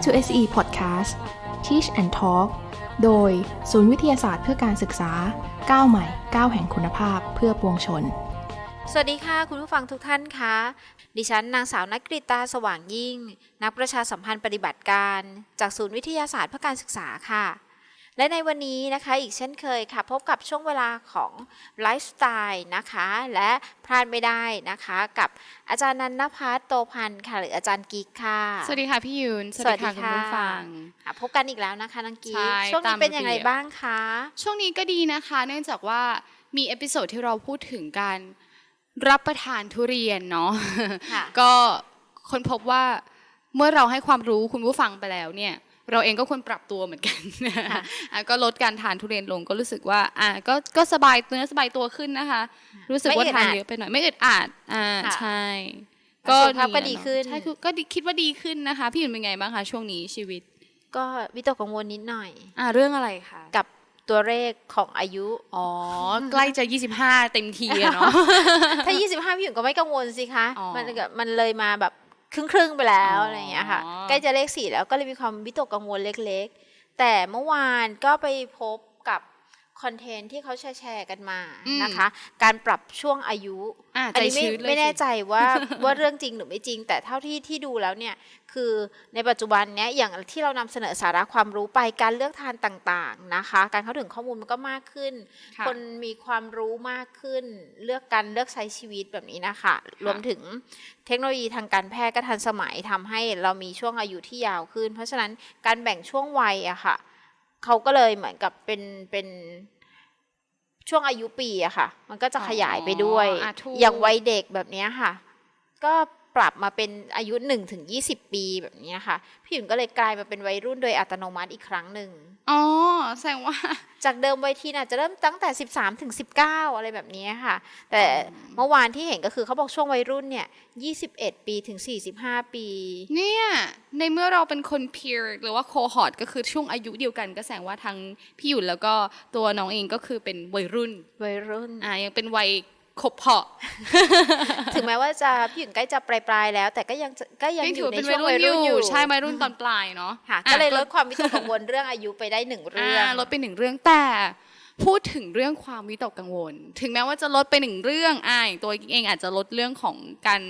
Welcome to SE Podcast Teach and Talk โดยศูนย์วิทยาศาสตร์เพื่อการศึกษาก้าวใหม่ก้าวแห่งคุณภาพเพื่อปวงชน สวัสดีค่ะ คุณผู้ฟังทุกท่านคะ ดิฉันนางสาวนักกริตาสว่างยิ่ง นักประชาสัมพันธ์ปฏิบัติการ จากศูนย์วิทยาศาสตร์เพื่อการศึกษาค่ะ และในวันนี้นะคะอีกเช่นเคยค่ะพบกับช่วงเวลาของไลฟ์สไตล์นะคะและพลาดไม่ได้นะคะ กับอาจารย์นันนภัสโตพันธ์ค่ะหรืออาจารย์กิ๊กค่ะ สวัสดีค่ะพี่ยุนสวัสดีคุณค่ะผู้ฟังค่ะพบกันอีกแล้วนะคะนังกิ๊กใช่ช่วงนี้ตามเป็นยังไงระเบียบบ้างคะ ช่วงนี้ก็ดีนะคะ เนื่องจากว่ามีเอพิโซดที่เราพูดถึงการรับประทานทุเรียนเนาะค่ะก็คนพบว่าเมื่อเราให้ความรู้คุณผู้ฟังไปแล้วเนี่ย เราเองก็ควรปรับตัวเหมือนกันค่ะอะก็ลดการทานทุเรียนลงก็รู้สึกว่าอะก็ก็สบายเนื้อสบายตัวขึ้นนะคะ รู้สึกว่าทานเยอะไปหน่อยไม่อึดอัดอ่าค่ะใช่สุขภาพก็แหละดีเอะขึ้นใช่คือก็ดีคิดว่าดีขึ้นนะคะ พี่ยุนเป็นไงบ้างคะช่วงนี้ชีวิต ก็วิตกกังวลนิดหน่อย อ่าเรื่องอะไรคะกับตัวเลขของอายุ อ๋อ ใกล้จะ 25 เต็มทีอะเนาะ ถ้า 25 พี่หญิงก็ไม่กังวลสิคะอ๋อมันก็มันเลยมาแบบ ครึ่งครึ่งๆไปแล้วอ๋อออะไรอย่างเงี้ยค่ะใกล้จะเลขสี่แล้วก็เลยมีความวิตกกังวลเล็ก ๆ แต่เมื่อวานก็ไปพบกับ คอนเทนต์ที่เขาแชร์ๆกันมานะคะ การปรับช่วงอายุอะอันใจนี้ไม่ชื้นเลยไม่แน่สิใจว่าว่าเรื่องจริงหรือไม่จริง แต่เท่าที่ที่ดูแล้วเนี่ยคือในปัจจุบันเนี้ยอย่างที่เรานำเสนอสาระความรู้ไปการเลือกทานต่างๆนะคะ การเข้าถึงข้อมูลมันก็มากขึ้นค่ะคนมีความรู้มากขึ้น เลือกการเลือกใช้ชีวิตแบบนี้นะคะ รวมถึงเทคโนโลยีทางการแพทย์ก็ทันสมัยทำให้เรามีช่วงอายุที่ยาวขึ้น เพราะฉะนั้นการแบ่งช่วงวัยอะค่ะ เขาก็เลยเหมือนกับเป็นเป็นช่วงอายุปีอะค่ะ มันก็จะขยายไปด้วยอ๋ออะถูกอย่างวัยเด็กแบบเนี้ยค่ะ ก็ ปรับมาเป็นอายุ1นถึงยีปีแบบเนี้ยค่ะ พี่หยุ่นก็เลยกลายมาเป็นวัยรุ่นโดยอัตโนมัติอีกครั้งหนึ่งอ๋อแสดงว่า จากเดิมวัยทีนอาจจะเริ่มตั้งแต่ 13ถึง19 อะไรแบบนี้ค่ะ แต่เมื่อวานที่เห็นก็คือเขาบอกช่วงวัยรุ่นเนี่ย21 ปีถึง 45 ปี เนี่ย ในเมื่อเราเป็นคน peer หรือว่า cohort ก็คือช่วงอายุเดียวกัน ก็แสดงว่าทั้งพี่หยุนแล้วก็ตัวน้องเองก็คือเป็นวัยรุ่นวัยรุ่นอ่ายังเป็นวัย ขบเพาะ ถึงแม้ว่าจะพี่หยุ่นใกล้จะปลายๆแล้ว แต่ก็ยังจะก็ยังยังอถืยู่อในเป็นช่วัวยงวัยรุ่นรุ่นออยู่ยู่ใช่วัยรุ่นตอนปลายเนาะค่ะอะก็เลยลดความวิตกกังวลเรื่องอายุไปได้หนึ่งเรื่องาลดไปหนึ่งเรื่องแต่พูดถึงเรื่องความวิตกกังวล ถึงแม้ว่าจะลดไปหนึ่งเรื่องอ่าอย่างตัวเองอาจจะลดเรื่องของการ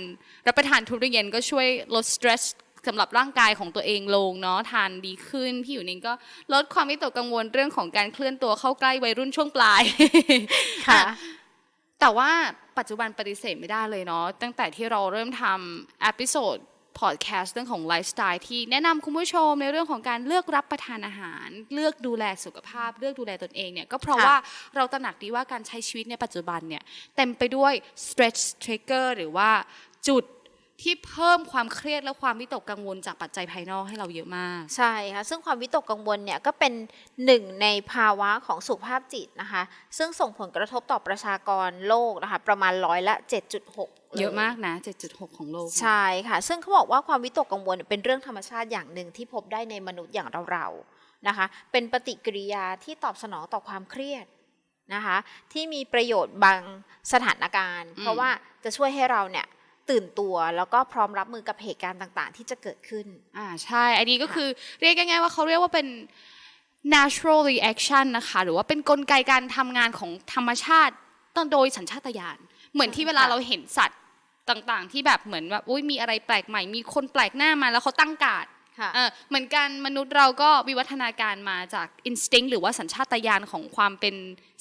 รับประทานทุเรียนก็ช่วยลดสตร s สสำหรับร่างกายของตัวเองลงเนาะทานดีขึ้น พี่อยู่นิ่งก็ลดความวิตกกังวลเรื่องของการเคลื่อนตัวเข้าใกล้วัยรุ่นช่วงปลายค่ะ แต่ว่าปัจจุบันปฏิเสธไม่ได้เลยเนาะตั้งแต่ที่เราเริ่มทำ e อพิโซดพอดแคสต์เรื่องของไลฟ์สไตล์ที่แนะนำคุณผู้ชมในเรื่องของการเลือกรับประทานอาหาร เลือกดูแลสุขภาพ เลือกดูแลตนเองเนี่ยก็เพราะค่ะว่าเราตระหนักดีว่าการใช้ชีวิตในปัจจุบันเนี่ยเต็มไปด้วย stretch trigger หรือว่าจุด ที่เพิ่มความเครียดและความวิตกกังวลจากปัจจัยภายนอกให้เราเยอะมาก ใช่ค่ะซึ่งความวิตกกังวลเนี่ยก็เป็นหนึ่งในภาวะของสุขภาพจิตนะคะ ซึ่งส่งผลกระทบต่อประชากรโลกนะคะ ประมาณร้อยละ 7.6เยอะมากนะ 7.6 ของโลก ใช่ค่ะ ซึ่งเขาบอกว่าความวิตกกังวลเป็นเรื่องธรรมชาติอย่างหนึ่งที่พบได้ในมนุษย์อย่างเราๆนะคะ เป็นปฏิกิริยาที่ตอบสนองต่อความเครียดนะคะ ที่มีประโยชน์บางสถานการณ์ เพราะว่าจะช่วยให้เราเนี่ย ตื่นตัวแล้วก็พร้อมรับมือกับเหตุการณ์ต่างๆ ที่จะเกิดขึ้น อ่าใช่ อันนี้ก็คือเรียกง่ายๆว่าเขาเรียกว่าเป็น natural reaction นะคะ หรือว่าเป็นกลไกการทำงานของธรรมชาติตั้งโดยสัญชาตญาณเหมือนที่เวลาค่ะเราเห็นสัตว์ต่างๆ ที่แบบเหมือนแบบอุ้ยมีอะไรแปลกใหม่ มีคนแปลกหน้ามาแล้วเขาตั้งการด ค่ะ เออเหมือนกันมนุษย์เราก็วิวัฒนาการมาจาก instinct หรือว่าสัญชาตญาณของความเป็น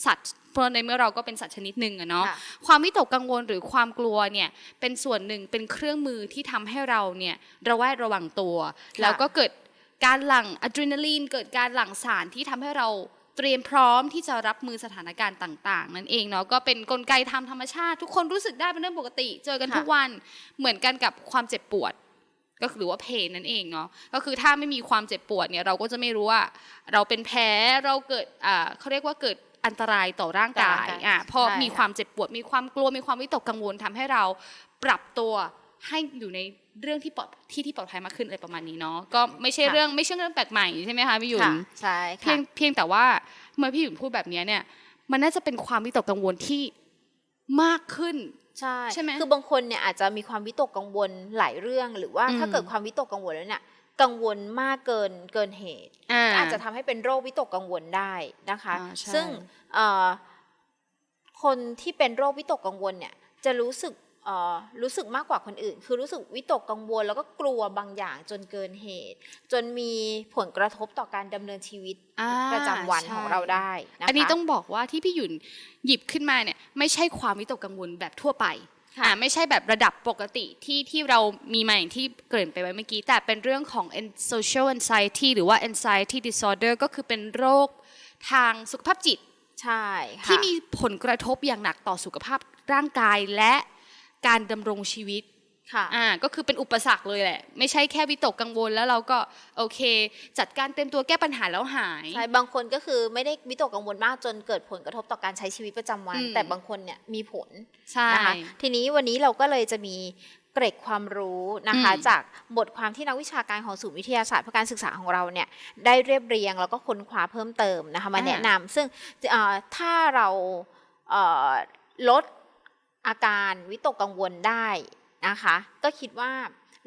สัตว์เพราะในเมื่อเราก็เป็นสัตว์ชนิดหนึ่งอะเนาะค่ะ ความวิตกกังวลหรือความกลัวเนี่ยเป็นส่วนหนึ่งเป็นเครื่องมือที่ทำให้เราเนี่ยระแวดระวังตัว แล้วก็เกิดการหลั่งอะดรีนาลีนเกิดการหลั่งสารที่ทำให้เราเตรียมพร้อมที่จะรับมือสถานการณ์ต่าง ๆ นั่นเองเนาะก็เป็นกลไกทางธรรมชาติ ทุกคนรู้สึกได้เป็นเรื่องปกติ เจอกันค่ะทุกวันเหมือนกันกับความเจ็บปวด ก็คือว่าเพนนั่นเองเนาะก็คือถ้าไม่มีความเจ็บปวดเนี่ยเราก็จะไม่รู้ว่าเราเป็นแพ้เราเกิดอ่าเขาเรียกว่าเกิดอันตรายต่อร่างกายต่อร่างกายอะพอใช่มีค่ะความเจ็บปวด มีความกลัวมีความวิตกกังวลทำให้เราปรับตัวให้อยู่ในเรื่องที่ปลอดที่ที่ปลอดภัยมากขึ้นอะไรประมาณนี้เนาะก็ไม่ใช่เรื่องไม่ใช่เรื่องแปลกใหม่ใช่ไหมคะพี่หยุนค่ะใช่เพีค่ะยงเพียงแต่ว่าเมื่อพี่หยุนพูดแบบเนี้ยเนี่ย มันน่าจะเป็นความวิตกกังวลที่มากขึ้น ใช่ใช่ไหมคือบางคนเนี่ยอาจจะมีความวิตกกังวลหลายเรื่อง หรือว่าอืมถ้าเกิดความวิตกกังวลแล้วเนี่ยกังวลมากเกินเกินเหตุอ่าก็อาจจะทำให้เป็นโรควิตกกังวลได้นะคะอ่าใช่ซึ่งเอ่อคนที่เป็นโรควิตกกังวลเนี่ยจะรู้สึกเอ่อ รู้สึกมากกว่าคนอื่น คือรู้สึกวิตกกังวล แล้วก็กลัวบางอย่างจนเกินเหตุ จนมีผลกระทบต่อการดำเนินชีวิตอ่าประจำวันใช่ของเราได้นะคะอันนี้ต้องบอกว่าที่พี่หยุนหยิบขึ้นมาเนี่ยไม่ใช่ความวิตกกังวลแบบทั่วไปค่ะอ่าไม่ใช่แบบระดับปกติที่ที่เรามีมาอย่างที่เกริ่นไปไว้เมื่อกี้ แต่เป็นเรื่องของ an- social anxiety หรือว่า anxiety disorder ก็คือเป็นโรคทางสุขภาพจิต ใช่ค่ะที่มีผลกระทบอย่างหนักต่อสุขภาพร่างกายและ การดำรงชีวิตค่ะอ่าก็คือเป็นอุปสรรคเลยแหละ ไม่ใช่แค่วิตกกังวลแล้วเราก็โอเค จัดการเต็มตัวแก้ปัญหาแล้วหายใช่บางคนก็คือไม่ได้วิตกกังวลมากจนเกิดผลกระทบต่อการใช้ชีวิตประจำวันอืมแต่บางคนเนี่ยมีผลใช่นะคะทีนี้วันนี้เราก็เลยจะมีเกร็ดความรู้นะคะอืมจากบทความที่นักวิชาการของศูนย์วิทยาศาสตร์เพื่อการศึกษาของเราเนี่ยได้เรียบเรียงแล้วก็ค้นคว้าเพิ่มเติมนะคะมาแนะนำซึ่งเอ่อถ้าเราเอ่อลด อาการวิตกกังวลได้นะคะ ก็คิดว่า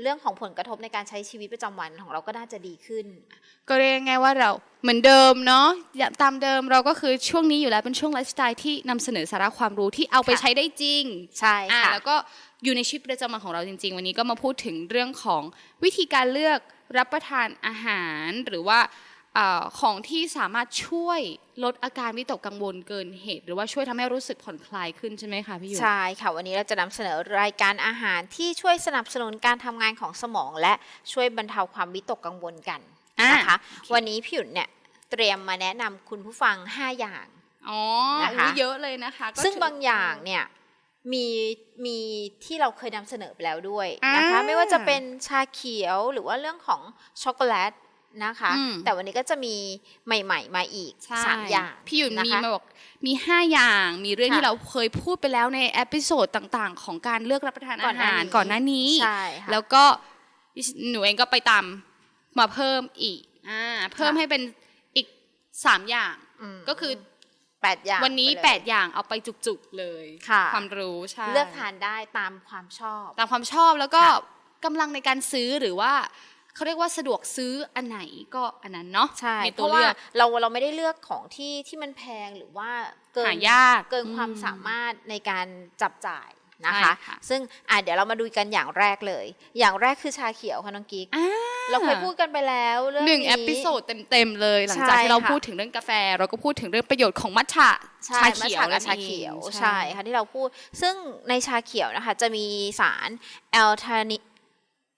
เรื่องของผลกระทบในการใช้ชีวิตประจำวันของเราก็น่าจะดีขึ้น ก็เรียกง่ายๆว่าเราเหมือนเดิมเนาะอย่าตามเดิมเราก็คือช่วงนี้อยู่แล้วเป็นช่วงไลฟ์สไตล์ที่นำเสนอสาระความรู้ที่เอาไปค่ะใช้ได้จริง ใช่อ่าค่ะแล้วก็อยู่ในชีวิตประจำวันของเราจริง ๆ วันนี้ก็มาพูดถึงเรื่องของวิธีการเลือกรับประทานอาหารหรือว่าเออ ของที่สามารถช่วยลดอาการวิตกกังวลเกินเหตุ หรือว่าช่วยทำให้รู้สึกผ่อนคลายขึ้นใช่ไหมคะพี่ยุนใช่ค่ะวันนี้เราจะนำเสนอรายการอาหารที่ช่วยสนับสนุนการทำงานของสมอง และช่วยบรรเทาความวิตกกังวลกันอ่านนะคะวันนี้พี่หยุนเนี่ยเตรียมมาแนะนำคุณผู้ฟัง 5 อย่างอ๋อนะคะอุ๊ยเยอะเลยนะคะก็ซึ่งถืบางอย่างเนี่ยมีมีที่เราเคยนำเสนอไปแล้วด้วยนะคะอ่าไม่ว่าจะเป็นชาเขียวหรือว่าเรื่องของช็อกโกแลต นะคะอืมแต่วันนี้ก็จะมีใหม่ ๆ มาอีกใช่สามอย่าง พี่หยุนนะมีคะมาบอกมี5อย่างมีเรื่องค่ะที่เราเคยพูดไปแล้วในเอพิโซดต่างๆ ของการเลือกรับประทานก่ออานหน้าหารนี้ก่อนหน้านี้ใช่ค่ะแล้วก็หนูเองก็ไปตามมาเพิ่มอีกอ่าเพิ่มค่ะให้เป็นอีก3อย่างมก็คือแปดอย่างวันนี้ไปเลย8อย่างเอาไปจุกๆเลยค่ะความรู้ใช่เลือกทานได้ตามความชอบ ตามความชอบแล้วก็ค่ะกำลังในการซื้อหรือว่า เขาเรียกว่าสะดวกซื้ออันไหนก็อันนั้นเนาะใช่มีเพตัวราะว่าเลือกเราเราไม่ได้เลือกของที่ที่มันแพงหรือว่าเกินหายากเกินความอืสามารถในการจับจ่ายนะคะใช่ค่ะซึ่งอะเดี๋ยวเรามาดูกันอย่างแรกเลย อย่างแรกคือชาเขียวค่ะน้องกิ๊กอ่าเราเคยพูดกันไปแล้วเรื่องหนึ่งนี้เอพิโซดเต็มๆเลย หลังจากใช่ที่เราค่ะพูดถึงเรื่องกาแฟ เราก็พูดถึงเรื่องประโยชน์ของมัทฉะใช่ชาเขียวมัทฉะกับนั่นชาเองเขียวใช่ใช่ค่ะที่เราพูด ซึ่งในชาเขียวนะคะจะมีสารแอลทานิ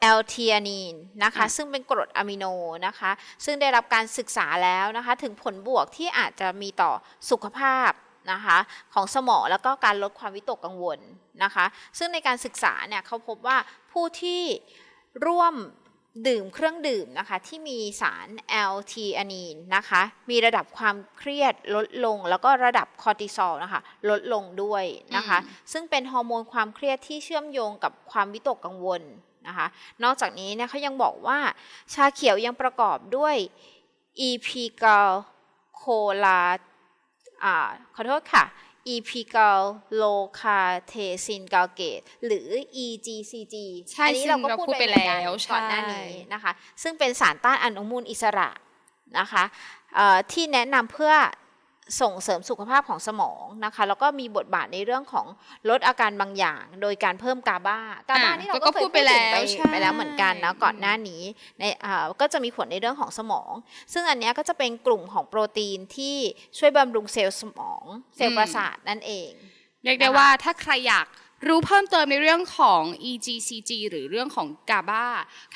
แอลเทียนีนนะคะซึ่งเป็นกรดอะมิโนนะคะซึ่งได้รับการศึกษาแล้วนะคะถึงผลบวกที่อาจจะมีต่อสุขภาพนะคะของสมองแล้วก็การลดความวิตกกังวลนะคะซึ่งในการศึกษาเนี่ยเขาพบว่าผู้ที่ร่วมดื่มเครื่องดื่มนะคะที่มีสารแอลทีอานีนนะคะมีระดับความเครียดลดลง แล้วก็ระดับคอร์ติซอลนะคะลดลงด้วยนะคะซึ่งเป็นฮอร์โมนความเครียดที่เชื่อมโยงกับความวิตกกังวล นะคะ นอกจากนี้เนี่ยเขายังบอกว่าชาเขียวยังประกอบด้วย e p g a l c o l a อ่าขอโทษค่ะ e p g a l l o c a t e s i n g a l g a t e หรือ EGCG ใช่อันนี้ซึ่งเราก็เราพูดพูดไปไปแล้วแล้วก่อนหน้าใช่นี้นะคะ ซึ่งเป็นสารต้านอนุมูลอิสระนะคะเอ่อที่แนะนำเพื่อ ส่งเสริมสุขภาพของสมองนะคะ แล้วก็มีบทบาทในเรื่องของลดอาการบางอย่าง โดยการเพิ่มกาบากาบาอะนี่เราก็ก็เคยพูพูดดไปไปแล้แล้ววใช่ไปแล้วเหมือนกันนะก่อนหน้านี้ในอ่าก็จะมีผลในเรื่องของสมอง ซึ่งอันเนี้ยก็จะเป็นกลุ่มของโปรตีนที่ช่วยบำรุงเซลล์สมองเซลล์ประสาทนั่นเอง เรียกได้นะคะว่าถ้าใครอยากรู้เพิ่มเติมในเรื่องของ EGCG หรือเรื่องของกาบา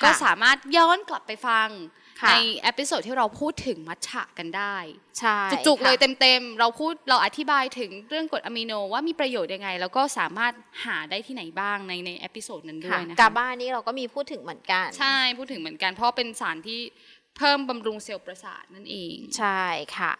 ก็สามารถย้อนกลับไปฟังค่ะ ในเอพิโซดที่เราพูดถึงมัทฉะกันได้ใช่จุกๆค่ะเลยเต็มๆ เราพูดเราอธิบายถึงเรื่องกรดอะมิโนว่ามีประโยชน์ยังไง แล้วก็สามารถหาได้ที่ไหนบ้างในในเอพิโซดนั้นด้วค่ะยนะคะกาบ้านี่เราก็มีพูดถึงเหมือนกัน ใช่พูดถึงเหมือนกันเพราะเป็นสารที่เพิ่มบำรุงเซลล์ประสาทนั่นเอง ใช่ค่ะ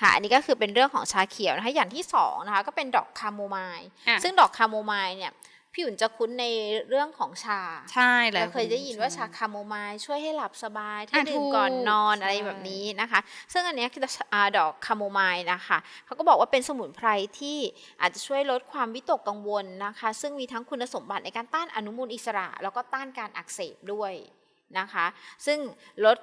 ค่ะอันนี้ก็คือเป็นเรื่องของชาเขียวนะคะอย่างที่สองนะคะก็เป็นดอกคาโมไมล์อะซึ่งดอกคาโมไมล์เนี่ย พี่อุ่นจะคุ้นในเรื่องของชา ใช่แล้วเราเคยได้ยินว่าชาคาโมไมล์ช่วยให้หลับสบาย ถ้าอะดื่มถูกก่อนนอนใช่อะไรแบบนี้นะคะ ซึ่งอันเนี้ยคืออ่าดอกคาโมไมล์นะคะเขาก็บอกว่าเป็นสมุนไพรที่อาจจะช่วยลดความวิตกกังวลนะคะ ซึ่งมีทั้งคุณสมบัติในการต้านอนุมูลอิสระ แล้วก็ต้านการอักเสบด้วย นะคะ ซึ่งลด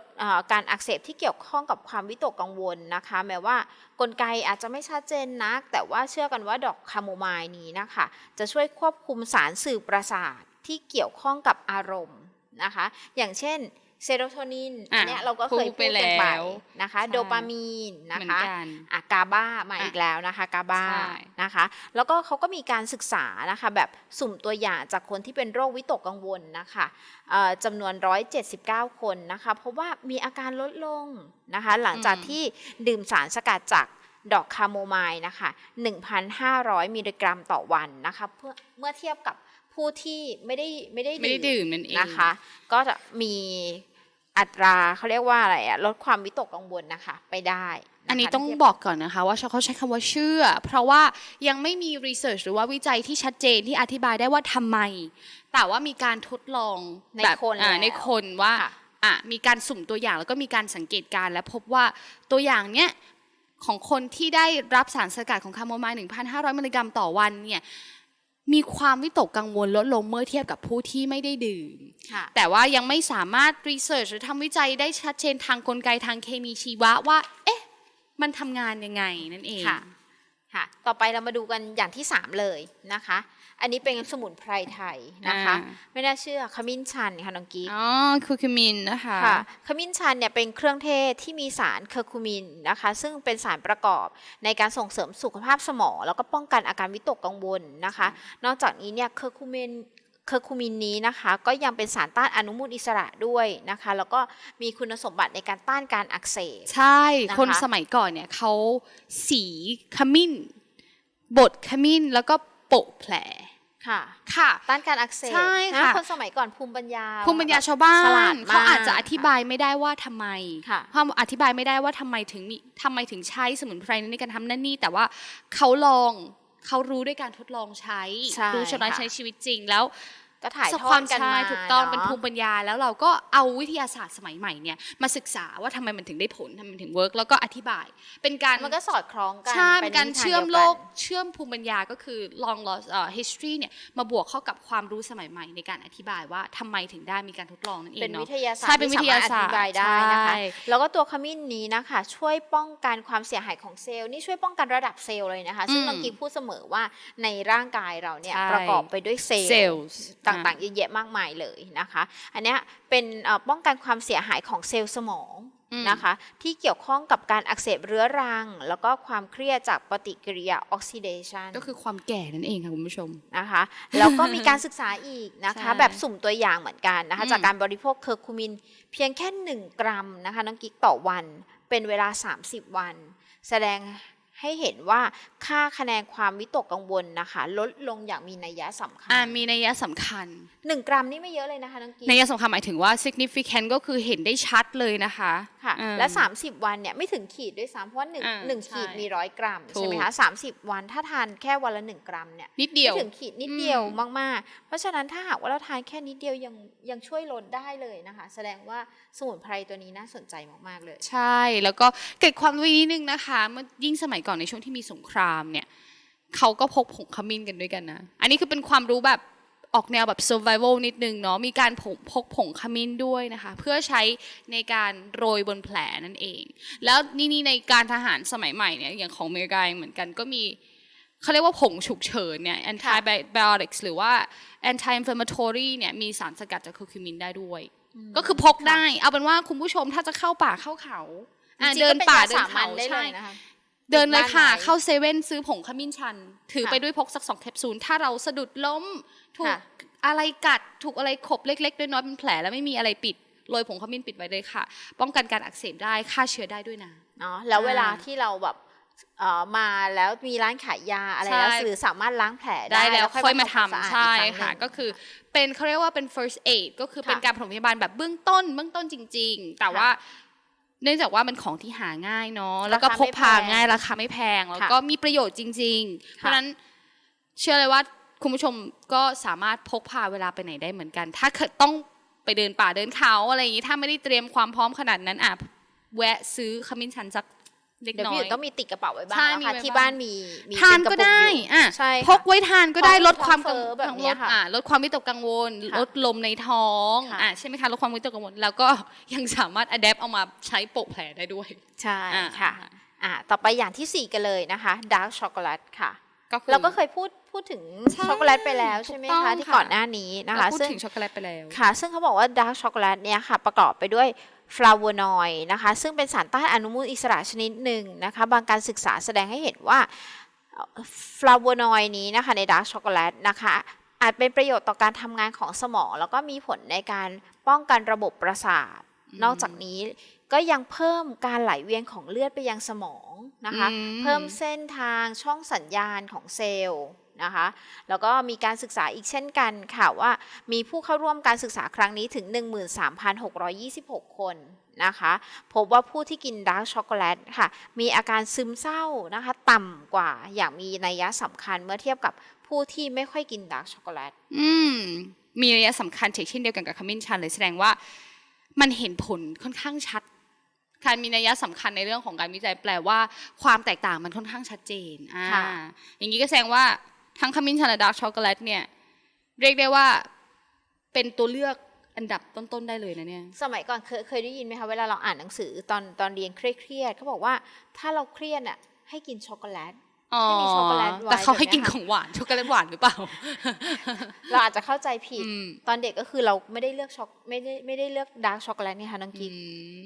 การอักเสบที่เกี่ยวข้องกับความวิตกกังวลนะคะ แม้ว่ากลไกอาจจะไม่ชัดเจนนัก แต่ว่าเชื่อกันว่าดอกคาโมไมล์นี้นะคะ จะช่วยควบคุมสารสื่อประสาทที่เกี่ยวข้องกับอารมณ์นะคะ อย่างเช่น เซโรโทนินอันเนี้ยเราก็เคยพูดไปพูดกันไปแล้วนะคะใช่โดปามีนเหนะมือนคะกันอะกาบ้ามาอะอีกแล้วนะคะกาบ้าใช่นะคะ แล้วก็เขาก็มีการศึกษานะคะแบบสุ่มตัวอย่างจากคนที่เป็นโรควิตกกังวลนะคะเอ่อจำนวน 179 คนนะคะ เพราะว่ามีอาการลดลงนะคะ หลังจากที่ดื่มสารสกัดจากดอกคาโมไมล์นะคะ 1,500 มิลลิกรัมต่อวันนะคะเพื่อเมื่อเทียบกับ ผู้ที่ไม่ได้ไม่ได้ไม่ได้ดื่มนั่นเองนะคะ ก็จะมีอัตราเขาเรียกว่าอะไรอะลดความวิตกกังวลนะคะ ไปได้ะคะอันนี้ต้องเทียบอกก่อนนะคะ ว่าเขาใช้คำว่าเชื่อ เพราะว่ายังไม่มีรีเสิร์ชหรือว่าวิจัยที่ชัดเจนที่อธิบายได้ว่าทำไม แต่ว่ามีการทดลองในแบบคนอ่าแล้วในคนว่าค่ะอะมีการสุ่มตัวอย่างแล้วก็มีการสังเกตการณ์และพบว่าตัวอย่างเนี้ยของคนที่ได้รับสารสกัดของคาโมไมล์1,500 มิลลิกรัมต่อวันเนี่ย มีความวิตกกังวลลดลงเมื่อเทียบกับผู้ที่ไม่ได้ดื่มค่ะแต่ว่ายังไม่สามารถรีเสิร์ชหรือทำวิจัยได้ชัดเจนทางกลไกทางเคมีชีวะว่า เอ๊ะ มันทำงานยังไงนั่นเอง ค่ะค่ะต่อไปเรามาดูกันอย่างที่ 3 เลยนะคะ อันนี้เป็นสมุนไพรไทยนะคะอ่าไม่น่าเชื่อขมิ้นชันค่ะน้องกิ๊กอ๋อคูคิมินนะคะค่ะขมิ้นชันเนี่ยเป็นเครื่องเทศที่มีสารเคอร์คูมินนะคะ ซึ่งเป็นสารประกอบในการส่งเสริมสุขภาพสมอง แล้วก็ป้องกันอาการวิตกกังวลนะคะ นอกจากนี้เนี่ยเคอร์คูมิน เคอร์คูมินนี้นะคะก็ยังเป็นสารต้านอนุมูลอิสระด้วยนะคะ แล้วก็มีคุณสมบัติในการต้านการอักเสบใช่ นะคะคนสมัยก่อนเนี่ยเขาสีขมิ้นบดขมิ้นแล้วก็โปะแผลค่ะ ค่ะ ต้านการอักเสบใช่นะค่ะคนสมัยก่อนภูมิปัญญาภูมิปัญญาชาวบ้าฉลานดมากเขาอาจจะอธิบายไม่ได้ว่าทำไมค่ะความอธิบายไม่ได้ว่าทำไมถึงมีทำไมถึงใช้สมุนไพรนั้นในการทำนั่นนี่แต่ว่าเขาลอง เขารู้ด้วยการทดลองใช้ใช่รู้ชำนาญค่ะใช้ชีวิตจริงแล้ว ก็ถ่ายทอควาดมกันใช่มาถูกต้องอะเป็นภูมิปัญญา แล้วเราก็เอาวิทยาศาสตร์สมัยใหม่เนี่ยมาศึกษาว่าทำไมมันถึงได้ผลทำไมมันถึงเวิร์กแล้วก็อธิบาย เป็นการมันก็สอดคล้องกันใช่ไปเป็นในการทิศทงเชื่อมดียวโลนกเชื่อมภูมิปัญญาก็คือ long lost เอ่อ history เนี่ยมาบวกเข้ากับความรู้สมัยใหม่ในการอธิบายว่าทำไมถึงได้มีการทดลองนั่นเองเป็นเนาะวิทยาศาสตใช่ร์เป็นที่วิทยาศาสตร์มรถอธิบายได้นะคะใช่แล้วก็ตัวขมิ้นนี้นะคะช่วยป้องกันความเสียหายของเซลล์นี่ช่วยป้องกันระดับเซลล์เลยนะคะ ซึ่งอืมน้องกิ๊กพูดเสมอว่าในร่างกายเราเนี่ยใช่ประกอบไปด้วยเซลล์เซลล์ต่างๆเยอะแยะมากมายเลยนะคะ อันเนี้ยเป็นเอ่อป้องกันความเสียหายของเซลล์สมองอืมนะคะที่เกี่ยวข้องกับการอักเสบเรื้อรัง แล้วก็ความเครียดจากปฏิกิริยาออกซิเดชันก็คือความแก่นั่นเองค่ะคุณผู้ชมนะคะแล้วก็มีการศึกษาอีกนะคะใช่แบบสุ่มตัวอย่างเหมือนกันนะคะอืมจากการบริโภคเคอร์คูมิน เพียงแค่ 1 กรัมนะคะน้องกิ๊กต่อวันเป็นเวลา 30 วัน แสดง ให้เห็นว่าค่าคะแนนความวิตกกังวลนะคะ ลดลงอย่างมีนัยยะสำคัญอ่ามีนัยสำคัญหนึ่งกรัมนี่ไม่เยอะเลยนะคะน้องกิ๊กนัยสำคัญหมายถึงว่า significant ก็คือเห็นได้ชัดเลยนะคะค่ะอืมและ 30 วันเนี่ยไม่ถึงขีดด้วยซ้ำเพราะว่าหนึ่งอ่าหนึ่งใช่ขีดมีร้อยกรัมถูกใช่ไหมคะ30วันถ้าทานแค่วันละ 1 กรัมเนี่ยนิดเดียวไม่ถึงขีดนิดเดียวมากๆ เพราะฉะนั้นถ้าหากว่าเราทานแค่นิดเดียวยังยังช่วยลดได้เลยนะคะ แสดงว่าสมุนไพรตัวนี้น่าสนใจมากๆเลย ใช่แล้วก็เกิดความรู้นิดนึงนะคะเมื่อยิ่งสมัยก่อนในช่วงที่มีสงครามเนี่ยเขาก็พกผงขมิ้นกันด้วยกันนะ อันนี้คือเป็นความรู้แบบออกแนวแบบ survival นิดนึงเนาะ มีการผงพกผงขมิ้นด้วยนะคะ เพื่อใช้ในการโรยบนแผลนั่นเอง แล้วนี่นี่ในการทหารสมัยใหม่เนี่ย อย่างของอเมริกาเหมือนกันก็มีเขาเรียกว่าผงฉุกเฉินเนี่ย antibiotics หรือว่า anti inflammatory เนี่ย มีสารสกัดจากโคคิมินได้ด้วย ก็คือพกได้ เอาเป็นว่าคุณผู้ชมถ้าจะเข้าป่าเข้าเขาอะจริงๆเดินก็ป่าป็เดิยนเขาสมัญได้เลใช่ยนะคะ เดินเลยค่ะติดบ้านไว้เข้าเซเว่นซื้อผงขมิ้นชัน ถือค่ะไปด้วยพกสักสองแคปซูล ถ้าเราสะดุดล้ม ถูกค่ะอะไรกัด ถูกอะไรขบเล็กๆน้อยๆเป็นแผลแล้วไม่มีอะไรปิดโรยผงขมิ้นปิดไว้เลยค่ะ ป้องกันการอักเสบได้ฆ่าเชื้อได้ด้วยนะเนาะแล้วเวลาอ่าที่เราแบบเอ่อมาแล้วมีร้านขายยาอะไรใช่แล้วหรือสามารถล้างแผลได้ได้แล้วค่อยมาทำความสะอาดทำใช่อีกรั้งหนึ่งค่ะก็คือเป็นเขาเรียกว่าเป็น first aid ก็คือเป็นค่ะการปฐมพยาบาลแบบเบื้องต้น เบื้องต้นจริง ๆ แต่ค่ะว่า เนื่องจากว่ามันของที่หาง่ายเนาะแล้วก็ราคาพกพาไม่แพงง่ายราคาไม่แพงแล้วค่ะก็มีประโยชน์จริง ๆ เพราะฉะนั้นเชื่อเลยว่าคุณผู้ชมก็สามารถพกพาเวลาไปไหนได้เหมือนกัน ถ้าเกิดต้องไปเดินป่าเดินเขาอะไรอย่างนี้ถ้าไม่ได้เตรียมความพร้อมขนาดนั้นอะแวะซื้อขมิ้นชันสัก เล็กเดี๋ยวน้อพี่หยยุดต้องมีติดกระเป๋าไว้บ้างใช่แล้วมีค่ะไว้ที่บ้างบ้านมีมีทานเป็ก็ระปุได้อยู่อะใช่พกไว้ทานก็ได้พกลดความท้องเฟ้อแบบเนี้ยค่ะอ่าลดความวิตกกังวลค่ะลดลมในท้องค่ะอ่าใช่ไหมคะลดความวิตกกังวล แล้วก็ยังสามารถอัดแอปเอามาใช้โปะแผลได้ด้วย ใช่อ่าค่ะอ่าต่อไปอย่างที่สี่กันเลยนะคะดาร์กช็อกโกแลตค่ะก็คือเราก็เคยพูดพูดถึงใช่ช็อกโกแลตไปแล้วใช่ไหมถูกต้คะองที่ค่ะก่อนหน้านี้นะคะเราพูดซึ่งถึงช็อกโกแลตไปแล้วค่ะ ซึ่งเขาบอกว่าดาร์กช็อกโกแลตเนี่ยค่ะ ประกอบไปด้วย ฟลาโวนอยด์นะคะ ซึ่งเป็นสารต้านอนุมูลอิสระชนิดหนึ่งนะคะ บางการศึกษาแสดงให้เห็นว่าฟลาโวนอยด์นี้นะคะในดาร์กช็อกโกแลตนะคะอาจเป็นประโยชน์ต่อการทำงานของสมอง แล้วก็มีผลในการป้องกันระบบประสาทอืมนอกจากนี้ก็ยังเพิ่มการไหลเวียนของเลือดไปยังสมองนะคะอืมเพิ่มเส้นทางช่องสัญญาณของเซลล์ นะคะ แล้วก็มีการศึกษาอีกเช่นกันค่ะว่ามีผู้เข้าร่วมการศึกษาครั้งนี้ถึง 13,626 คนนะคะ พบว่าผู้ที่กินดาร์กช็อกโกแลตค่ะ มีอาการซึมเศร้านะคะ ต่ำกว่าอย่างมีนัยสำคัญเมื่อเทียบกับผู้ที่ไม่ค่อยกินดาร์กช็อกโกแลต อืม มีระยะสำคัญเช่นเดียวกันกับขมิ้นชันเลยแสดงว่ามันเห็นผลค่อนข้างชัดการมีนัยสำคัญในเรื่องของการวิจัยแปลว่าความแตกต่างมันค่อนข้างชัดเจนอ่าค่ะอย่างนี้ก็แสดงว่า ทั้งขมิ้นชันและดาร์กช็อกโกแลตเนี่ย เรียกได้ว่าเป็นตัวเลือกอันดับต้นๆได้เลยนะเนี่ย สมัยก่อนเคยเคยได้ยินไหมคะเวลาเราอ่านหนังสือตอนตอนเรียนเครียดๆเขาบอกว่าถ้าเราเครียดอะให้กินช็อกโกแลต อ๋อที่มีช็อกโกแลตไว้แต่เขาให้แบบเนี้ยกินค่ะของหวานช็อกโกแลตหวานหรือเปล่า เราอาจจะเข้าใจผิดอืมตอนเด็กก็คือเราไม่ได้เลือกช็อกไม่ได้ไม่ได้เลือกดาร์กช็อกโกแลตนี่ค่ะน้องอืกิ๊กม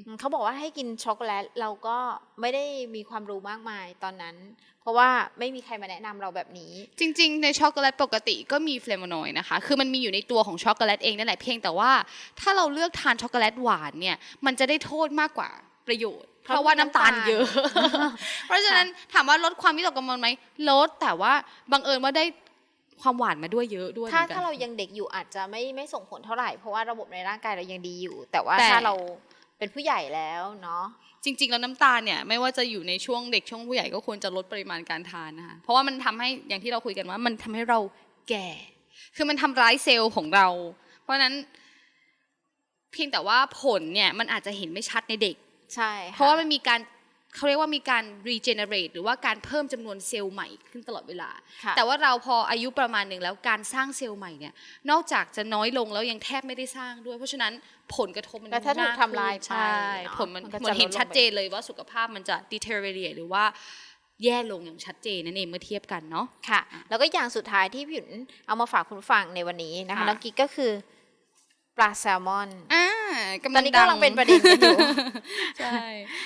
อืมเขาบอกว่าให้กินช็อกโกแลตเราก็ไม่ได้มีความรู้มากมายตอนนั้น เพราะว่าไม่มีใครมาแนะนำเราแบบนี้ จริง ๆ ในช็อกโกแลตปกติก็มีเฟลาโมนอยด์นะคะ คือมันมีอยู่ในตัวของช็อกโกแลตเองนั่นแหละเพียงแต่ว่า ถ้าเราเลือกทานช็อกโกแลตหวานเนี่ยมันจะได้โทษมากกว่าประโยชน์ เพเพราะราะว่าน้ำตาลน้ำตาลเยอะ เพราะฉะนั้นถามว่าลดความวิตกกังวลไหมลดแต่ว่าบังเอิญว่าได้ความหวานมาด้วยเยอะด้วยถ้าหมือนกันถ้าเรายังเด็กอยู่อาจจะไม่ไม่ส่งผลเท่าไหร่ เพราะว่าระบบในร่างกายเรายังดีอยู่ แต่ว่าแต่ถ้าเราเป็นผู้ใหญ่แล้วเนาะจริง ๆ แล้วน้ำตาลเนี่ยไม่ว่าจะอยู่ในช่วงเด็กช่วงผู้ใหญ่ก็ควรจะลดปริมาณการทานนะคะเพราะว่ามันทำให้อย่างที่เราคุยกันว่า มันทำให้เราแก่ คือมันทำร้ายเซลล์ของเรา เพราะฉะนั้นเพียงแต่ว่าผลเนี่ยมันอาจจะเห็นไม่ชัดในเด็ก ใช่ค่เพราะว่ามันมีการเขาเรียกว่ามีการ regenerate หรือว่าการเพิ่มจำนวนเซลล์ใหม่ขึ้นตลอดเวลาค่ะแต่ว่าเราพออายุประมาณหนึ่งแล้วการสร้างเซลล์ใหม่เนี่ย นอกจากจะน้อยลงแล้วยังแทบไม่ได้สร้างด้วย เพราะฉะนั้นผลกระทบมันแล้วถ้าถูกมทำลายไปใช่เนอะผลมันมันก็จะมันเห็นลดลงไปชัดเจนเลยว่าสุขภาพมันจะ deteriorate หรือว่าแย่ลงอย่างชัดเจนนั่นเองเมื่อเทียบกันเนาะค่ะ แล้วก็อย่างสุดท้ายที่พี่หยุนเอามาฝากคุณผู้ฟังในวันนี้นะคะค่ะน้องกิ๊กก็คือปลาแซลมอนอ่า ตอนนี้ก็กำลังเป็นประเด็นกันอยู่ใช่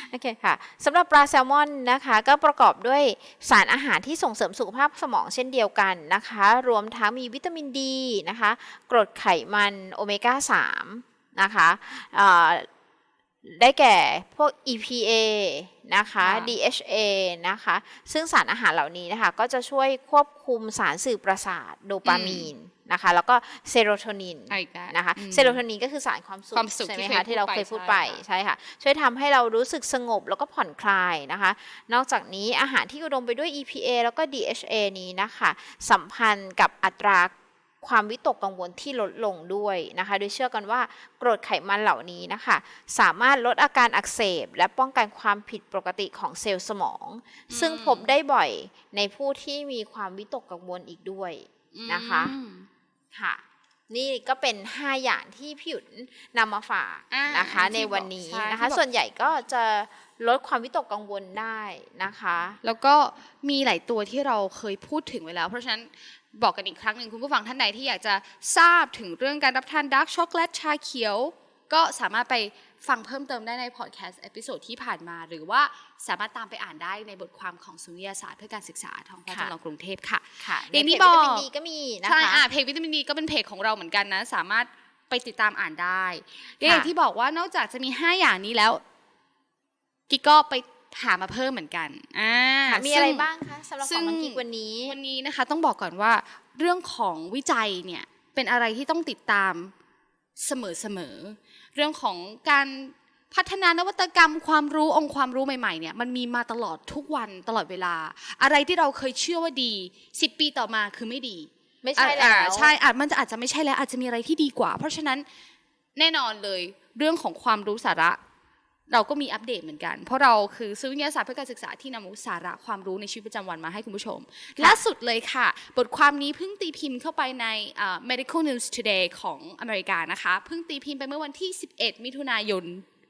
โอเคค่ะสำหรับปลาแซลมอนนะคะ ก็ประกอบด้วยสารอาหารที่ส่งเสริมสุขภาพสมองเช่นเดียวกันนะคะ รวมทั้งมีวิตามินดีนะคะ กรดไขมันโอเมก้า3นะคะอ่า ได้แก่พวก EPA นะคะค่ะ DHA นะคะ ซึ่งสารอาหารเหล่านี้นะคะ ก็จะช่วยควบคุมสารสื่อประสาทโดปามีนนะคะ แล้วก็เซโรโทนินอะอีกแล้วนะคะอืมเซโรโทนินก็คือสารความสุขความสุขใช่ไหมที่เคยคะที่เราเคยพูพูดดไปไปใช่ใช่ค่ะ ช่วยทำให้เรารู้สึกสงบแล้วก็ผ่อนคลายนะคะ นอกจากนี้อาหารที่อุดมไปด้วย EPA แล้วก็ DHA นี้นะคะ สัมพันธ์กับอัตรา ความวิตกกังวลที่ลดลงด้วยนะคะ โดยเชื่อกันว่ากรดไขมันเหล่านี้นะคะ สามารถลดอาการอักเสบ และป้องกันความผิดปกติของเซลล์สมอง ซึ่งพบได้บ่อยในผู้ที่มีความวิตกกังวลอีกด้วยนะคะอืมค่ะนี่ก็เป็น 5 อย่างที่พี่หยุนนำมาฝากอ่านะคะที่ในวันนี้บอกใช่นะคะที่บอกส่วนใหญ่ก็จะลดความวิตกกังวลได้นะคะ แล้วก็มีหลายตัวที่เราเคยพูดถึงไว้แล้ว เพราะฉะนั้น บอกกันอีกครั้งหนึ่งคุณผู้ฟังท่านใดที่อยากจะทราบถึงเรื่องการรับทานดาร์กช็อกโกแลตชาเขียว ก็สามารถไปฟังเพิ่มเติมได้ในพอดแคสต์เอพิโซดที่ผ่านมา หรือว่าสามารถตามไปอ่านได้ในบทความของศูนย์วิทยาศาสตร์เพื่อการศึกษาท้องฟ้าค่ะจำลองกรุงเทพค่ะค่ะอย่างที่ในเพจบอกวิตามินดีก็มีนะใช่คะอะเพจวิตามินดีก็เป็นเพจของเราเหมือนกันนะ สามารถไปติดตามอ่านได้และอย่างที่บอกว่านอกจากจะมี 5 อย่างนี้แล้วกิกก็ไป หามาเพิ่มเหมือนกันอ่าค่ะมีซึ่อะไรบ้างคะสำหรับซึ่ของงน้องกิ๊กวันนี้วันนี้นะคะต้องบอกก่อนว่าเรื่องของวิจัยเนี่ยเป็นอะไรที่ต้องติดตามเสมอๆเรื่องของการพัฒนานวัตกรรมความรู้องค์ความรู้ใหม่ๆเนี่ยมันมีมาตลอดทุกวันตลอดเวลา อะไรที่เราเคยเชื่อว่าดี 10 ปีต่อมาคือไม่ดี ไม่ใช่อ่าแล้วใช่อาจมันจะอาจจะไม่ใช่แล้วอาจจะมีอะไรที่ดีกว่า เพราะฉะนั้นแน่นอนเลยเรื่องของความรู้สาระ เราก็มีอัปเดตเหมือนกัน เพราะเราคือซื้อวิทยาศาสตร์เพื่อการศึกษาที่นำสาระความรู้ในชีวิตประจำวันมาให้คุณผู้ชมล่าสุดเลยค่ะ บทความนี้เพิ่งตีพิมพ์เข้าไปในอ่า Medical News Today ของอเมริกานะคะเพิ่งตีพิมพ์ไปเมื่อวันที่ 11 มิถุนายน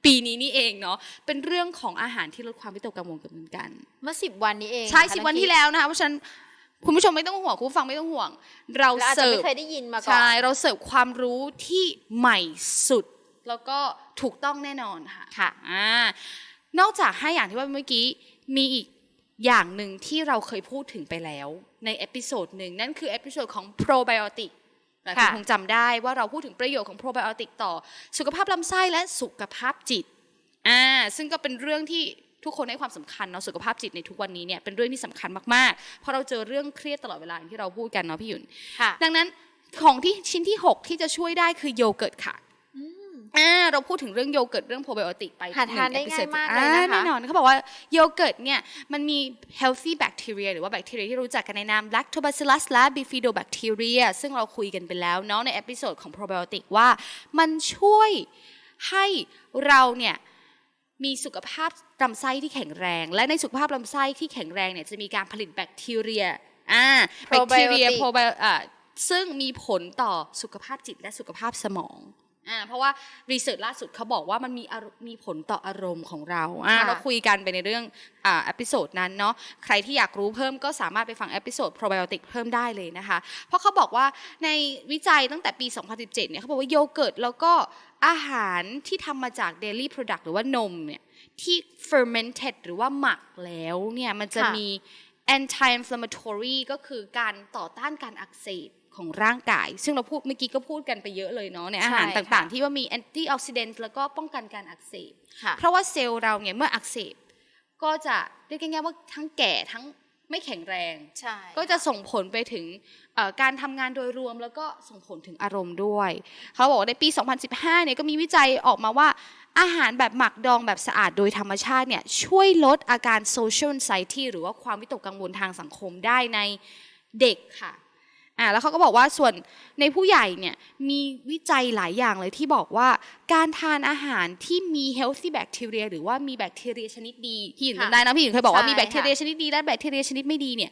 ปีนี้นี่เองเนาะเป็นเรื่องของอาหารที่ลดความวิตกกังวลกันเหมือนกัน เมื่อสิบวันนี้เองใช่ะคะสิบวันที่แล้วนะคะเพราะฉะนั้นคุณผู้ชมไม่ต้องห่วงคุณผู้ฟังไม่ต้องห่วง เราแล้วอาจจะเสิร์ไม่ฟเคยได้ยินมาก่อนใช่เราเสิร์ฟความรู้ที่ใหม่สุด แล้วก็ถูกต้องแน่นอนค่ะค่ะอ่านอกจากห้าอย่างที่ว่าเมื่อกี้มีอีกอย่างหนึ่งที่เราเคยพูดถึงไปแล้วในเอพิโซดหนึ่งนั่นคือเอพิโซดของโปรไบโอติกหลายคนค่ะคงจำได้ว่าเราพูดถึงประโยชน์ของโปรไบโอติกต่อ สุขภาพลำไส้และสุขภาพจิตอ่าซึ่งก็เป็นเรื่องที่ทุกคนให้ความสำคัญเนาะสุขภาพจิตในทุกวันนี้เนี่ยเป็นเรื่องที่สำคัญมากๆ เพราะเราเจอเรื่องเครียดตลอดเวลาอย่างที่เราพูดกันเนาะพี่หยุนค่ะดังนั้นของที่ชิ้นที่ 6 ที่จะช่วยได้คือโยเกิร์ตค่ะ อ่าเราพูดถึงเรื่องโยเกิร์ตเรื่องโปรไบโอติกไปหาทานได้หง episode ง่ายมากเลยนะคะอ่แน่นอนเขาบอกว่าโยเกิร์ตเนี่ยมันมี healthy bacteria หรือว่าแบคทีเรียที่รู้จักกันในนาม lactobacillus และ bifidobacteria ซึ่งเราคุยกันไปแล้วเนาะในเอพิโซดของโปรไบโอติกว่ามันช่วยให้เราเนี่ยมีสุขภาพลำไส้ที่แข็งแรง และในสุขภาพลำไส้ที่แข็งแรงเนี่ยจะมีการผลิตแบคทีเรียอ่าแบคทีเรีย Probiotic โปรไบอ่าซึ่งมีผลต่อสุขภาพจิตและสุขภาพสมอง อ่าเพราะว่ารีเสิร์ชล่าสุดเขาบอกว่ามันมีอารมีผลต่ออารมณ์ของเราอ่าค่ะเราคุยกันไปในเรื่องอ่าเอพิโซดนั้นเนาะใครที่อยากรู้เพิ่มก็สามารถไปฟังเอพิโซดโปรไบโอติกเพิ่มได้เลยนะคะ เพราะเขาบอกว่าในวิจัยตั้งแต่ปี 2017 เนี่ยเขาบอกว่าโยเกิร์ตแล้วก็อาหารที่ทำมาจาก dairy product หรือว่านมเนี่ยที่ fermented หรือว่าหมักแล้วเนี่ยมันจะค่ะมี anti-inflammatory ก็คือการต่อต้านการอักเสบของร่างกาย ซึ่งเราพูดเมื่อกี้ก็พูดกันไปเยอะเลยเนาะในอาหารใช่ต่างค่ะๆที่ว่ามี antioxidant แล้วก็ป้องกันการอักเสบค่ะเพราะว่าเซลล์เราเนี่ยเมื่ออักเสบ ก็จะเรียกง่ายๆว่าทั้งแก่ทั้งไม่แข็งแรงใช่ก็จะส่งผลไปถึงเอ่อการทำงานโดยรวมแล้วก็ส่งผลถึงอารมณ์ด้วย เขาบอกว่าในปี 2015 เนี่ยก็มีวิจัยออกมาว่า อาหารแบบหมักดองแบบสะอาดโดยธรรมชาติเนี่ยช่วยลดอาการ social anxiety หรือว่าความวิตกกังวลทางสังคมได้ในเด็กค่ะ อ่าแล้วเขาก็บอกว่าส่วนในผู้ใหญ่เนี่ยมีวิจัยหลายอย่างเลยที่บอกว่า การทานอาหารที่มี healthy bacteria หรือว่ามีแบคทีเรียชนิดดีพี่หญิงค่ะจำได้นะพี่หญิงเคยบอกว่าใช่มีแบคทีเรียค่ะชนิดดีและแบคทีเรียชนิดไม่ดีเนี่ย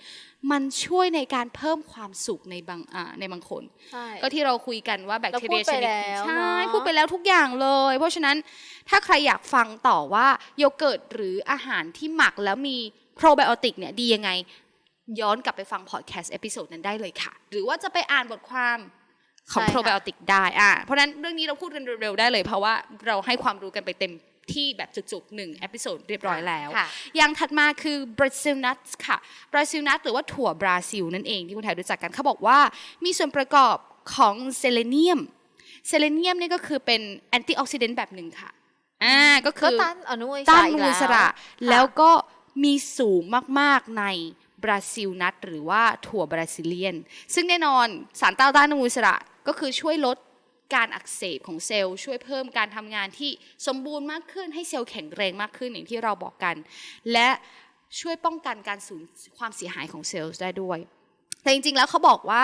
มันช่วยในการเพิ่มความสุขในบางอ่าในบางคนใช่ก็ที่เราคุยกันว่าแบคทีเรียเราพูชดไปนิดแล้วใช่เนอะพูดไปแล้วทุกอย่างเลย เพราะฉะนั้นถ้าใครอยากฟังต่อว่าโยเกิร์ตหรืออาหารที่หมักแล้วมีโปรไบโอติกเนี่ยดียังไง ย้อนกลับไปฟังพอดแคสต์เอพิโซดนั้นได้เลยค่ะ หรือว่าจะไปอ่านบทความของใช่ค่ะโปรไบโอติกได้อะเพราะฉะนั้นเรื่องนี้เราพูดกันเร็วๆได้เลย เพราะว่าเราให้ความรู้กันไปเต็มที่แบบจุกๆหนึ่งเอพิโซดเรียบร้อยแล้วค่ะอย่างถัดมาคือ Brazil nuts ค่ะ Brazil nuts หรือว่าถั่วบราซิลนั่นเองที่คนไทยรู้จักกันเขาบอกว่า มีส่วนประกอบของเซเลเนียม เซเลเนียมนี่ก็คือเป็นแอนตี้ออกซิเดนต์แบบหนึ่งค่ะอ่าก็คืก็อต้านอนุมูลอิสต้าระนอีมูกลแล้วอิสระแล้วก็มีสูงมากๆใน บราซิลนัทหรือว่าถั่วบราซิเลียน ซึ่งแน่นอนสารต้านอนุมูลอิสระก็คือช่วยลดการอักเสบของเซลล์ช่วยเพิ่มการทำงานที่สมบูรณ์มากขึ้นให้เซลล์แข็งแรงมากขึ้นอย่างที่เราบอกกัน และช่วยป้องกันการสูญความเสียหายของเซลล์ได้ด้วย แต่จริงๆแล้วเขาบอกว่า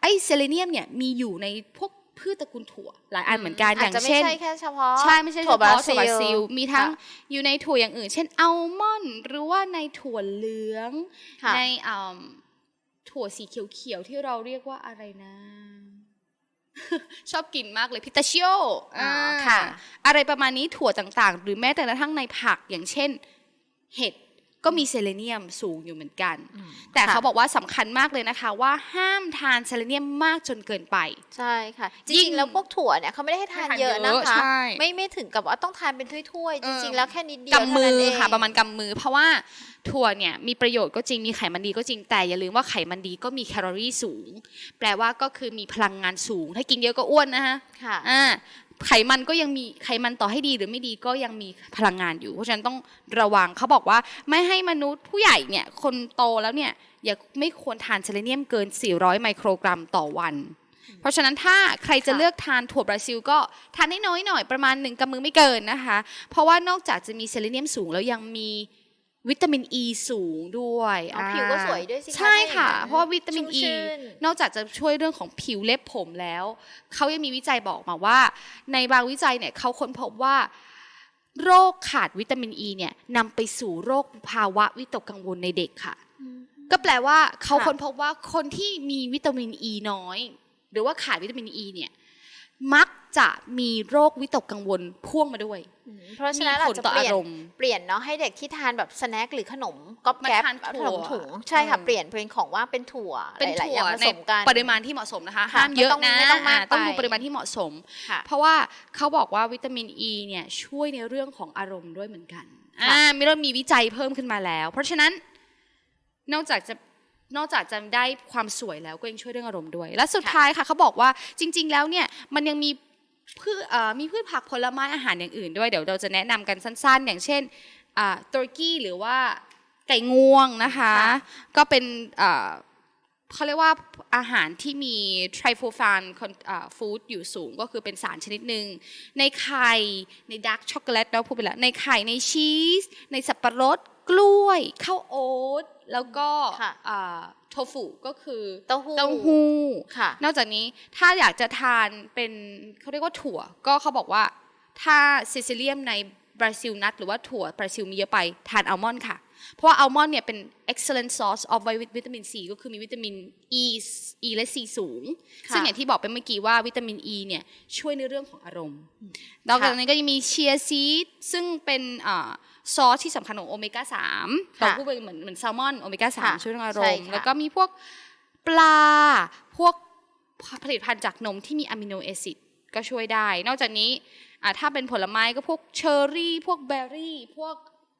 ไอเซเลเนียมเนี่ยมีอยู่ในพวก พืชตระกูลถั่ว หลายอันเหมือนกันอย่างจจะไม่เช่นใช่แค่เฉพาะใช่ไม่ใช่เฉถั่วพาะบราถั่วบราซิลมีทั้งค่ะอยู่ในถั่วอย่างอื่น เช่นอัลมอนด์หรือว่าในถั่วเหลืองค่ะในอ่ำถั่วสีเขียวๆที่เราเรียกว่าอะไรนะชอบกินมากเลยพิตาชิโออ๋ออ่าค่ะ อะไรประมาณนี้ถั่วต่างๆ หรือแม้แต่กระทั่งในผักอย่างเช่น เห็ด ก็มีเซเลเนียมสูงอยู่เหมือนกัน แต่ค่ะเขาบอกว่าสำคัญมากเลยนะคะ ว่าห้ามทานเซเลเนียมมากจนเกินไป ใช่ค่ะจยิ่ริงงๆแล้วพวกถั่วเนี่ยเขาไม่ได้ให้ทานให้ทานเยอะนะเยอะคะใช่ไม่ไม่ถึงกับว่าต้องทานเป็นถ้วยๆเอจอริงๆ แล้วแค่นิดเดียวกำมือเท่านั้นเงค่ะ ประมาณกำมือ เพราะว่าถั่วเนี่ยมีประโยชน์ก็จริงมีไขมันดีก็จริงแต่อย่าลืมว่าไขมันดีก็มีแคลอรี่สูง แปลว่าก็คือมีพลังงานสูง ถ้ากินเยอะก็อ้วนนะฮะค่ะอ่า ไขมันก็ยังมีไขมันต่อให้ดีหรือไม่ดีก็ยังมีพลังงานอยู่ เพราะฉะนั้นต้องระวังเขาบอกว่าไม่ให้มนุษย์ผู้ใหญ่เนี่ยคนโตแล้วเนี่ยอย่าไม่ควรทานเซเลเนียมเกิน 400 ไมโครกรัมต่อวัน เพราะฉะนั้นถ้าใครจะค่ะเลือกทานถั่วบราซิลก็ทานให้น้อยหน่อยประมาณหนึ่งกำมือไม่เกินนะคะ เพราะว่านอกจากจะมีเซเลเนียมสูงแล้วยังมี วิตามินอ e ีสูงด้วยอ๋อผิวก็สวยด้วยสิคะใช่ค่ะถ้าอย่างนั้นเพราะว่าวิตามินชุ่อม e ชื่นนอกจากจะช่วยเรื่องของผิวเล็บผมแล้ว เขายังมีวิจัยบอกมาว่า ในบางวิจัยเนี่ยเขาค้นพบว่า โรคขาดวิตามินอ e ีเนี่ยนำไปสู่โรคภาวะวิตกกังวลในเด็กค่ะ ก็แปลว่าเขาค่ะค้นพบว่าคนที่มีวิตามินอ e ีน้อย หรือว่าขาดวิตามินอ e ีเนี่ย มักจะมีโรควิตกกังวลพ่วงมาด้วยอืมเพราะฉะมีนั้นผเราลจะต่อเปลี่อายนรมณ์เปลี่ยนเนาะให้เด็กที่ทานแบบสแน็คหรือขนมก๊อบมาแก๊บทานถั่วขนมถุงใช่ค่ะอืมเปลี่ยนเป็นของว่างเป็นถั่วเป็นหลายๆถั่อวย่างผในสมกันปริมาณที่เหมาะสมนะคะค่ะห้ามเยอะไม่ต้องนะไม่ต้องมากอ่ต้องไปดูปริมาณที่เหมาะสมค่ะเพราะว่าเขาบอกว่าวิตามินอ e ีเนี่ยช่วยในเรื่องของอารมณ์ด้วยเหมือนกันค่ะอ่ามีเริ่มมีวิจัยเพิ่มขึ้นมาแล้ว เพราะฉะนั้นนอกจากจะ นอกจากจะได้ความสวยแล้วก็ยังช่วยเรื่องอารมณ์ด้วย และสุดท้ายค่ะเขาบอกว่าจริง ๆ แล้วเนี่ยมันยังมีพืชเอ่อมีพืชผักผลไม้อาหารอย่างอื่นด้วยเดี๋ยวเราจะแนะนำกันสั้น ๆ อย่างเช่นอ่าตุรกี้หรือว่าไก่งวงนะคะค่ะก็เป็นอ่าเขาเรียกว่าอาหารที่มีไทรโฟฟานฟู้ดอยู่สูงก็คือเป็นสารชนิดหนึ่งในไข่ในดาร์กช็อกโกแลตเราพูดไปแล้วในไข่ในชีส ในสับปะรดกล้วยข้าวโอ๊ต แล้วก็ค่ะโทฟูก็คือเต้าหู้เต้าหู้ค่ะ นอกจากนี้ถ้าอยากจะทานเป็นเขาเรียกว่าถั่ว ก็เขาบอกว่าถ้าซิซิเลียมในบราซิลนัทหรือว่าถั่วบราซิลมีเยอะไปทานอัลมอนด์ค่ะ เพราะว่าอัลมอนด์เนี่ยเป็น excellent source of วิตามิน C ก็คือมีวิตามิน E E และ C สูงค่ะซึ่งอย่างที่บอกไปเมื่อกี้ว่าวิตามิน E เนี่ยช่วยในเรื่องของอารมณ์นอกจากนี้ก็ยังมีเชียซีดซึ่งเป็นอ่าซอสที่สำคัญของโอเมก้า3เราค่ะพูดไปเหมือนเหมือนแซลมอนโอเมก้าค่ะ3ช่วยเรื่องอารใช่มณ์ค่ะแล้วก็มีพวกปลาพวกผลิตภัณฑ์จากนมที่มีอะมิโนแอซิดก็ช่วยได้ นอกจากนี้อ่าถ้าเป็นผลไม้ก็พวกเชอร์รี่ พวกเบอร์รี่ พวก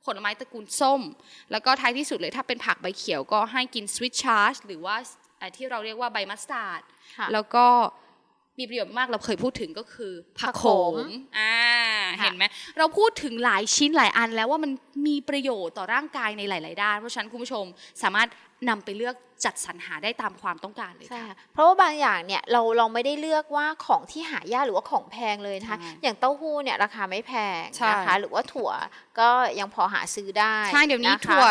ผลไม้ตระกูลส้ม แล้วก็ท้ายที่สุดเลยถ้าเป็นผักใบเขียวก็ให้กินสวิตชาร์จหรือว่าอ่าที่เราเรียกว่าใบมัสตาร์ดค่ะแล้วก็มีประโยชน์มากเราเคยพูดถึงก็คือผักโขผักโขมมอ่าค่ะเห็นไหมเราพูดถึงหลายชิ้นหลายอันแล้วว่ามันมีประโยชน์ต่อร่างกายในหลาย ๆ ด้าน เพราะฉะนั้นคุณผู้ชมสามารถ นำไปเลือกจัดสรรหาได้ตามความต้องการเลยใช่ค่ะค่ะ เพราะว่าบางอย่างเนี่ยเราเราไม่ได้เลือกว่าของที่หายากหรือว่าของแพงเลยนะคะใช่อย่างเต้าหู้เนี่ยราคาไม่แพงใช่นะคะ หรือว่าถั่วก็ยังพอหาซื้อได้ใช่เดี๋ยวนี้ะคะถั่ว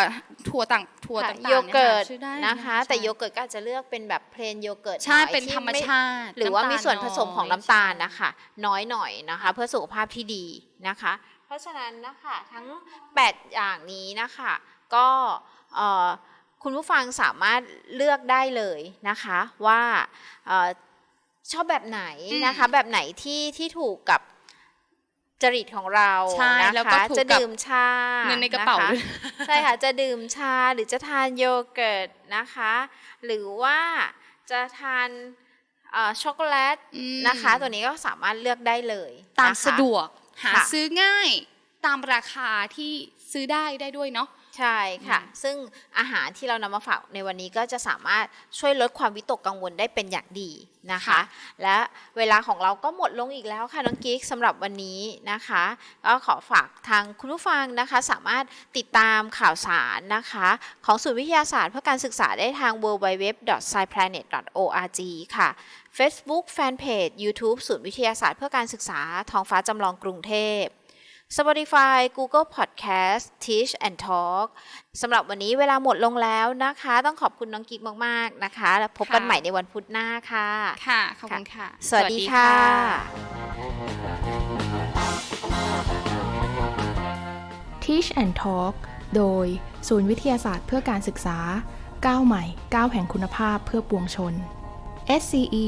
ถั่วต่างถั่วค่ะต่างๆโยเกิร์ตนี่ยหาซื้อได้นะคะใช่แต่โยเกิร์ตก็อาจจะเลือกเป็นแบบเพลนโยเกิร์ตใช่หอยเป็นที่ธรรมไชาติ หรือว่ามีส่วนผสมของน้ำตาลอยนะคะ น้อยหน่อยนะคะ เพื่อสุขภาพที่ดีนะคะ เพราะฉะนั้นนะคะทั้ง 8 อย่างนี้นะคะ ก็เอ่อ คุณผู้ฟังสามารถเลือกได้เลยนะคะว่าเอ่อชอบแบบไหนนะคะ แบบไหนที่ที่ถูกกับจริตของเราใช่นะแล้วก็คะถูกจะกับดื่มชาเงินในกระเป๋าคด้วยใช่ค่ะ จะดื่มชาหรือจะทานโยเกิร์ตนะคะ หรือว่าจะทานเอ่อช็อกโกแลตอืมนะคะ ตัวนี้ก็สามารถเลือกได้เลย ตามนะคะสะดวกหาค่ะซื้อง่ายตามราคาที่ซื้อได้ได้ด้วยเนาะ ใช่ค่ะอืมซึ่งอาหารที่เรานำมาฝากในวันนี้ก็จะสามารถช่วยลดความวิตกกังวลได้เป็นอย่างดีนะคะ และเวลาของเราก็หมดลงอีกแล้วค่ะน้องกิ๊กสำหรับวันนี้นะคะ ก็ขอฝากทางคุณผู้ฟังนะคะ สามารถติดตามข่าวสารนะคะ ของศูนย์วิทยาศาสตร์เพื่อการศึกษาได้ทาง www.sciplanet.org ค่ะ Facebook Fanpage YouTube ศูนย์วิทยาศาสตร์เพื่อการศึกษาท้องฟ้าจำลองกรุงเทพ Spotify Google Podcast Teach and Talk สำหรับวันนี้เวลาหมดลงแล้วนะคะ ต้องขอบคุณน้องกิ๊กมาก ๆ นะคะ แล้วพบกันค่ะใหม่ในวันพุธหน้าค่ะ ค่ะ ขอบคุณค่ะ สวัสดีค่ะ Teach and Talk โดย ศูนย์วิทยาศาสตร์เพื่อการศึกษาก้าวใหม่ก้าวแห่งคุณภาพเพื่อปวงชน SCE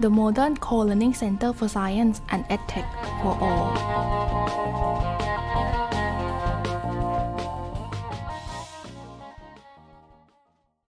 The Modern Co-Learning Center for Science and EdTech for All